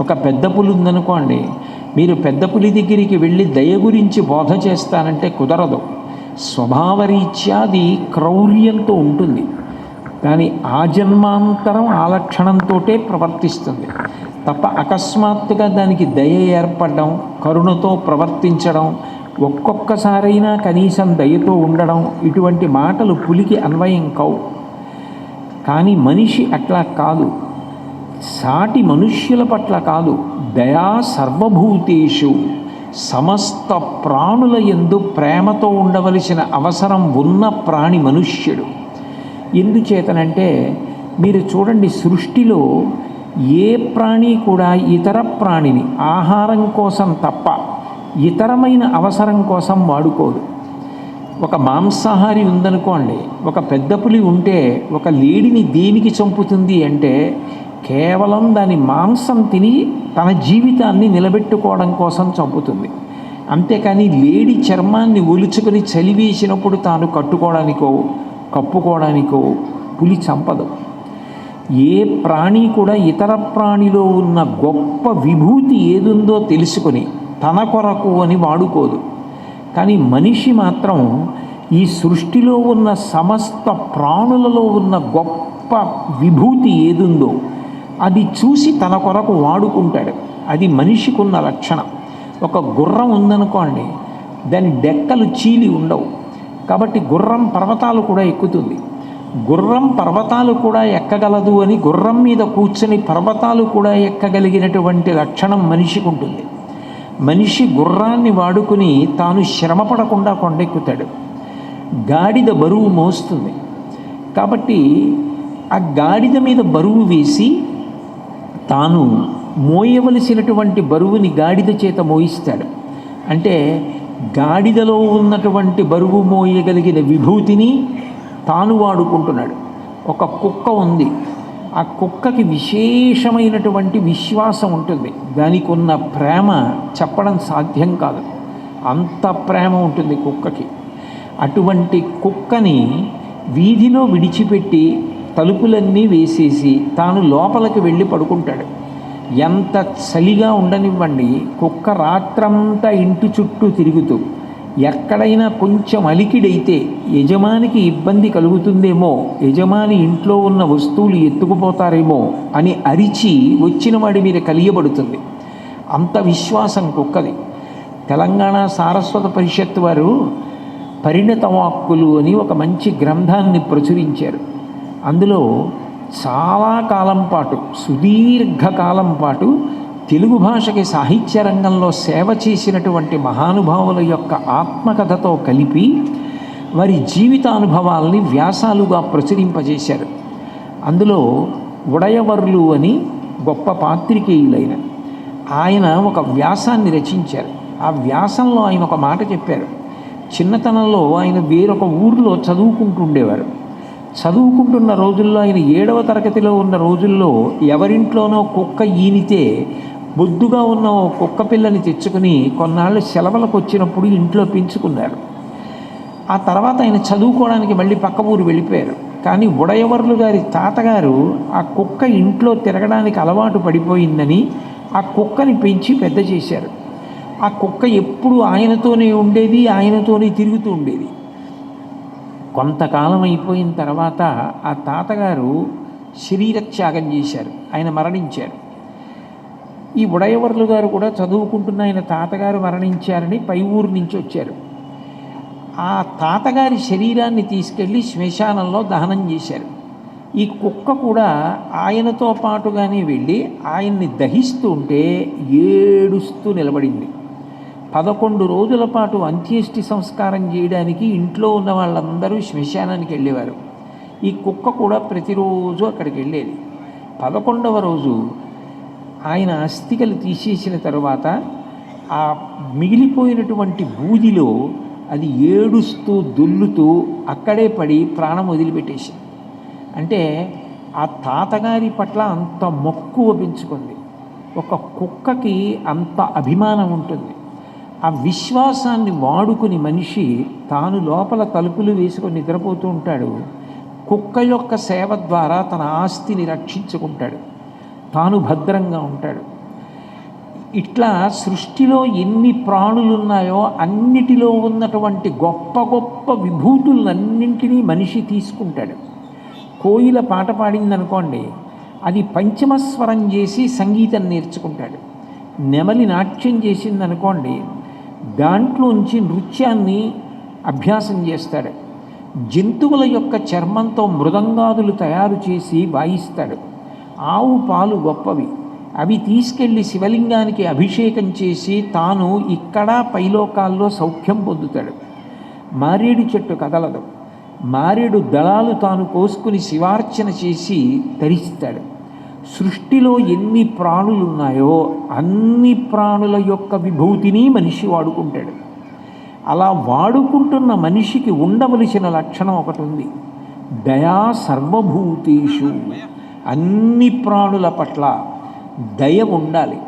ఒక పెద్ద పులి ఉందనుకోండి మీరు పెద్ద పులి దగ్గరికి వెళ్ళి దయ గురించి బోధ చేస్తానంటే కుదరదు. స్వభావరీత్యాది క్రౌర్యంతో ఉంటుంది. కానీ ఆ జన్మాంతరం ఆ లక్షణంతో ప్రవర్తిస్తుంది. తప్ప అకస్మాత్తుగా దానికి దయ ఏర్పడడం కరుణతో ప్రవర్తించడం ఒక్కొక్కసారైనా కనీసం దయతో ఉండడం ఇటువంటి మాటలు పులికి అన్వయం కావు. కానీ మనిషి అట్లా కాదు. సాటి మనుష్యుల పట్ల కాదు దయా సర్వభూతేషు సమస్త ప్రాణుల ఎందు ప్రేమతో ఉండవలసిన అవసరం ఉన్న ప్రాణి మనుష్యుడు. ఎందుచేతనంటే మీరు చూడండి సృష్టిలో ఏ ప్రాణి కూడా ఇతర ప్రాణిని ఆహారం కోసం తప్ప ఇతరమైన అవసరం కోసం వాడుకోదు. ఒక మాంసాహారి ఉందనుకోండి ఒక పెద్ద పులి ఉంటే ఒక లేడిని దేనికి చంపుతుంది అంటే కేవలం దాని మాంసం తిని తన జీవితాన్ని నిలబెట్టుకోవడం కోసం చంపుతుంది. అంతేకాని లేడి చర్మాన్ని ఒలుచుకొని చలివేసినప్పుడు తాను కట్టుకోవడానికో కప్పుకోవడానికో పులి చంపదు. ఏ ప్రాణి కూడా ఇతర ప్రాణిలో ఉన్న గొప్ప విభూతి ఏదుందో తెలుసుకొని తన కొరకు అని వాడుకోదు. కానీ మనిషి మాత్రం ఈ సృష్టిలో ఉన్న సమస్త ప్రాణులలో ఉన్న గొప్ప విభూతి ఏదుందో అది చూసి తన కొరకు వాడుకుంటాడు. అది మనిషికి ఉన్న లక్షణం. ఒక గుర్రం ఉందనుకోండి దాని డెక్కలు చీలి ఉండవు. కాబట్టి గుర్రం పర్వతాలు కూడా ఎక్కుతుంది. గుర్రం పర్వతాలు కూడా ఎక్కగలదు అని గుర్రం మీద కూర్చొని పర్వతాలు కూడా ఎక్కగలిగినటువంటి లక్షణం మనిషికి ఉంటుంది మనిషి గుర్రాన్ని వాడుకుని తాను శ్రమపడకుండా కొండెక్కుతాడు. గాడిద బరువు మోస్తుంది. కాబట్టి ఆ గాడిద మీద బరువు వేసి తాను మోయవలసినటువంటి బరువుని గాడిద చేత మోయిస్తాడు. అంటే గాడిదలో ఉన్నటువంటి బరువు మోయగలిగిన విభూతిని తాను వాడుకుంటున్నాడు. ఒక కుక్క ఉంది. ఆ కుక్కకి విశేషమైనటువంటి విశ్వాసం ఉంటుంది. దానికి ఉన్న ప్రేమ చెప్పడం సాధ్యం కాదు. అంత ప్రేమ ఉంటుంది కుక్కకి. అటువంటి కుక్కని వీధిలో విడిచిపెట్టి తలుపులన్నీ వేసేసి తాను లోపలికి వెళ్ళి పడుకుంటాడు. ఎంత చలిగా ఉండనివ్వండి కుక్క రాత్రంతా ఇంటి చుట్టూ తిరుగుతూ ఎక్కడైనా కొంచెం అలికిడైతే యజమానికి ఇబ్బంది కలుగుతుందేమో యజమాని ఇంట్లో ఉన్న వస్తువులు ఎత్తుకుపోతారేమో అని అరిచి వచ్చిన వాడి మీద కలియబడుతుంది. అంత విశ్వాసం కుక్కది. తెలంగాణ సారస్వత పరిషత్ వారు పరిణతవాక్కులు అని ఒక మంచి గ్రంథాన్ని ప్రచురించారు. అందులో చాలా కాలం పాటు సుదీర్ఘకాలం పాటు తెలుగు భాషకి సాహిత్య రంగంలో సేవ చేసినటువంటి మహానుభావుల యొక్క ఆత్మకథతో కలిపి వారి జీవితానుభవాల్ని వ్యాసాలుగా ప్రచురింపజేశారు. అందులో ఉడయవర్లు అని గొప్ప పాత్రికేయులైన ఆయన ఒక వ్యాసాన్ని రచించారు. ఆ వ్యాసంలో ఆయన ఒక మాట చెప్పారు. చిన్నతనంలో ఆయన వేరొక ఊరిలో చదువుకుంటుండేవారు. చదువుకుంటున్న రోజుల్లో ఆయన ఏడవ తరగతిలో ఉన్న రోజుల్లో ఎవరింట్లోనో కుక్క ఈనితే బొద్దుగా ఉన్న ఓ కుక్క పిల్లని తెచ్చుకుని కొన్నాళ్ళు సెలవులకు వచ్చినప్పుడు ఇంట్లో పెంచుకున్నారు. ఆ తర్వాత ఆయన చదువుకోవడానికి మళ్ళీ పక్క ఊరు వెళ్ళిపోయారు. కానీ ఉడయవర్లు గారి తాతగారు ఆ కుక్క ఇంట్లో తిరగడానికి అలవాటు పడిపోయిందని ఆ కుక్కని పెంచి పెద్ద చేశారు. ఆ కుక్క ఎప్పుడు ఆయనతోనే ఉండేది ఆయనతోనే తిరుగుతూ ఉండేది. కొంతకాలం అయిపోయిన తర్వాత ఆ తాతగారు శరీరత్యాగం చేశారు. ఆయన మరణించారు. ఈ ఉడయవర్లు గారు కూడా చదువుకుంటున్న ఆయన తాతగారు మరణించారని పై ఊరు నుంచి వచ్చారు. ఆ తాతగారి శరీరాన్ని తీసుకెళ్ళి శ్మశానంలో దహనం చేశారు. ఈ కుక్క కూడా ఆయనతో పాటుగానే వెళ్ళి ఆయన్ని దహిస్తూ ఉంటే ఏడుస్తూ నిలబడింది. పదకొండు రోజుల పాటు అంత్యేష్టి సంస్కారం చేయడానికి ఇంట్లో ఉన్న వాళ్ళందరూ శ్మశానానికి వెళ్ళేవారు. ఈ కుక్క కూడా ప్రతిరోజు అక్కడికి వెళ్ళేది. పదకొండవ రోజు ఆయన అస్థికలు తీసేసిన తర్వాత ఆ మిగిలిపోయినటువంటి బూదిలో అది ఏడుస్తూ దుల్లుతూ అక్కడే పడి ప్రాణం వదిలిపెట్టేసింది. అంటే ఆ తాతగారి పట్ల అంత మక్కువ పెంచుకుంది ఒక కుక్కకి అంత అభిమానం ఉంటుంది. ఆ విశ్వాసాన్ని వాడుకుని మనిషి తాను లోపల తలుపులు వేసుకొని నిద్రపోతూ ఉంటాడు. కుక్క యొక్క సేవ ద్వారా తన ఆస్తిని రక్షించుకుంటాడు. తాను భద్రంగా ఉంటాడు. ఇట్లా సృష్టిలో ఎన్ని ప్రాణులు ఉన్నాయో అన్నిటిలో ఉన్నటువంటి గొప్ప గొప్ప విభూతులన్నింటినీ మనిషి తీసుకుంటాడు. కోయిల పాట పాడిందనుకోండి అది పంచమస్వరం చేసి సంగీతం నేర్చుకుంటాడు. నెమలి నాట్యం చేసిందనుకోండి దాంట్లోంచి నృత్యాన్ని అభ్యాసం చేస్తాడు. జంతువుల యొక్క చర్మంతో మృదంగాదులు తయారు చేసి వాయిస్తాడు. ఆవు పాలు గొప్పవి. అవి తీసుకెళ్ళి శివలింగానికి అభిషేకం చేసి తాను ఇక్కడ పైలోకాల్లో సౌఖ్యం పొందుతాడు. మారేడు చెట్టు కదలదు. మారేడు దళాలు తాను కోసుకుని శివార్చన చేసి తరిస్తాడు సృష్టిలో ఎన్ని ప్రాణులు ఉన్నాయో అన్ని ప్రాణుల యొక్క విభూతిని మనిషి వాడుకుంటాడు. అలా వాడుకుంటున్న మనిషికి ఉండవలసిన లక్షణం ఒకటి ఉంది. దయా సర్వభూతేషు. అన్ని ప్రాణుల పట్ల దయ ఉండాలి.